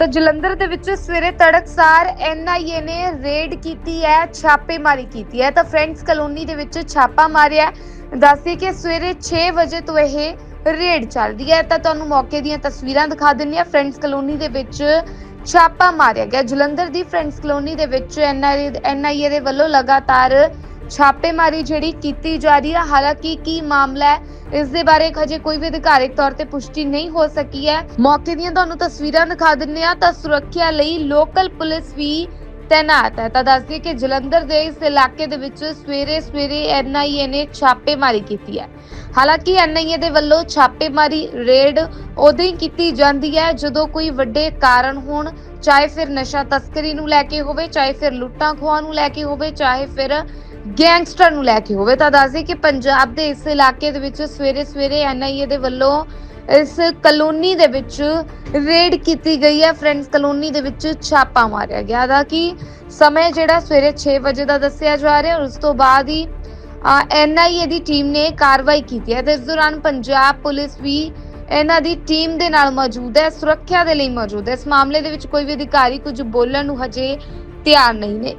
ਤਾਂ ਜਲੰਧਰ ਦੇ ਵਿੱਚ ਸਵੇਰੇ ਤੜਕਸਾਰ ਐਨਆਈਏ ਨੇ ਰੇਡ ਕੀਤੀ ਹੈ, ਛਾਪੇਮਾਰੀ ਕੀਤੀ ਹੈ। ਤਾਂ ਫਰੈਂਡਸ ਕਲੋਨੀ ਦੇ ਵਿੱਚ ਛਾਪਾ ਮਾਰਿਆ ਹੈ। ਦੱਸਦੀ ਕਿ ਸਵੇਰੇ 6 ਵਜੇ ਤੋਂ ਇਹ ਰੇਡ ਚੱਲਦੀ ਹੈ। ਤਾਂ ਤੁਹਾਨੂੰ ਮੌਕੇ ਦੀਆਂ ਤਸਵੀਰਾਂ ਦਿਖਾ ਦਿੰਨੀ ਆ ਫਰੈਂਡਸ ਕਲੋਨੀ ਦੇ ਵਿੱਚ ਛਾਪਾ ਮਾਰਿਆ ਗਿਆ। ਜਲੰਧਰ ਦੀ ਫਰੈਂਡਸ ਕਲੋਨੀ ਦੇ ਵਿੱਚ ਐਨਆਈਏ ਦੇ ਵੱਲੋਂ ਲਗਾਤਾਰ ਛਾਪੇਮਾਰੀ ਜਿਹੜੀ ਕੀਤੀ ਜਾ ਰਹੀ ਹੈ ਹਾਲਾਂਕਿ ਕੀ ਮਾਮਲਾ ਹੈ, ਇਸ ਦੇ ਬਾਰੇ ਹਜੇ ਕੋਈ ਵੀ ਅਧਿਕਾਰਿਕ ਤੌਰ ਤੇ ਪੁਸ਼ਟੀ ਨਹੀਂ ਹੋ ਸਕੀ ਹੈ। ਮੌਕੇ ਦੀਆਂ ਤੁਹਾਨੂੰ ਤਸਵੀਰਾਂ ਦਿਖਾ ਦਿੰਨੇ ਆ ਤਾਂ ਸੁਰੱਖਿਆ ਲਈ ਲੋਕਲ ਪੁਲਿਸ ਵੀ ਤੈਨਾਤ ਹੈ। ਤਾਂ ਦੱਸ ਦਈਏ ਕਿ ਜਲੰਧਰ ਦੇ ਇਸ ਇਲਾਕੇ ਦੇ ਵਿੱਚ ਸਵੇਰੇ ਸਵੇਰੇ ਐਨਆਈਏ ਨੇ ਛਾਪੇਮਾਰੀ ਕੀਤੀ ਹੈ। ਹਾਲਾਂਕਿ ਐਨਆਈਏ ਦੇ ਵੱਲੋਂ ਛਾਪੇਮਾਰੀ ਰੇਡ ਉਦੋਂ ਹੀ ਕੀਤੀ ਜਾਂਦੀ ਹੈ, ਜਦੋਂ ਕੋਈ ਵੱਡੇ ਕਾਰਨ ਹੋਣ, ਚਾਹੇ ਫਿਰ ਨਸ਼ਾ ਤਸਕਰੀ ਨੂੰ ਲੈ ਕੇ ਹੋਵੇ, ਚਾਹੇ ਫਿਰ ਲੁੱਟਾਂ ਖੋਹਾਂ ਨੂੰ ਲੈ ਕੇ ਹੋਵੇ, ਚਾਹੇ ਫਿਰ ਗੈਂਗਸਟਰ ਨੂੰ ਲੈ ਕੇ ਹੋਵੇ ਤਾਂ ਦੱਸਦੇ ਕਿ ਪੰਜਾਬ ਦੇ ਇਸ ਇਲਾਕੇ ਦੇ ਵਿੱਚ ਸਵੇਰੇ ਸਵੇਰੇ ਐਨਆਈਏ ਦੇ ਵੱਲੋਂ ਇਸ ਕਲੋਨੀ ਦੇ ਵਿੱਚ ਰੇਡ ਕੀਤੀ ਗਈ ਹੈ। ਫਰੈਂਡਸ, ਕਲੋਨੀ ਦੇ ਵਿੱਚ ਛਾਪਾ ਮਾਰਿਆ ਗਿਆ ਦਾ ਕਿ ਸਮੇਂ ਜਿਹੜਾ ਸਵੇਰੇ 6 ਵਜੇ ਦਾ ਦੱਸਿਆ ਜਾ ਰਿਹਾ ਔਰ ਉਸ ਤੋਂ ਬਾਅਦ ਹੀ ਐਨਆਈਏ ਦੀ ਟੀਮ ਨੇ ਕਾਰਵਾਈ ਕੀਤੀ ਹੈ ਤੇ ਇਸ ਦੌਰਾਨ ਪੰਜਾਬ ਪੁਲਿਸ ਵੀ ਇਹਨਾਂ ਦੀ ਟੀਮ ਦੇ ਨਾਲ ਮੌਜੂਦ ਹੈ। ਸੁਰੱਖਿਆ ਦੇ ਲਈ ਮੌਜੂਦ ਹੈ। ਇਸ ਮਾਮਲੇ ਦੇ ਵਿੱਚ ਕੋਈ ਵੀ ਅਧਿਕਾਰੀ ਕੁਝ ਬੋਲਣ ਨੂੰ ਹਜੇ ਤਿਆਰ ਨਹੀਂ ਨੇ।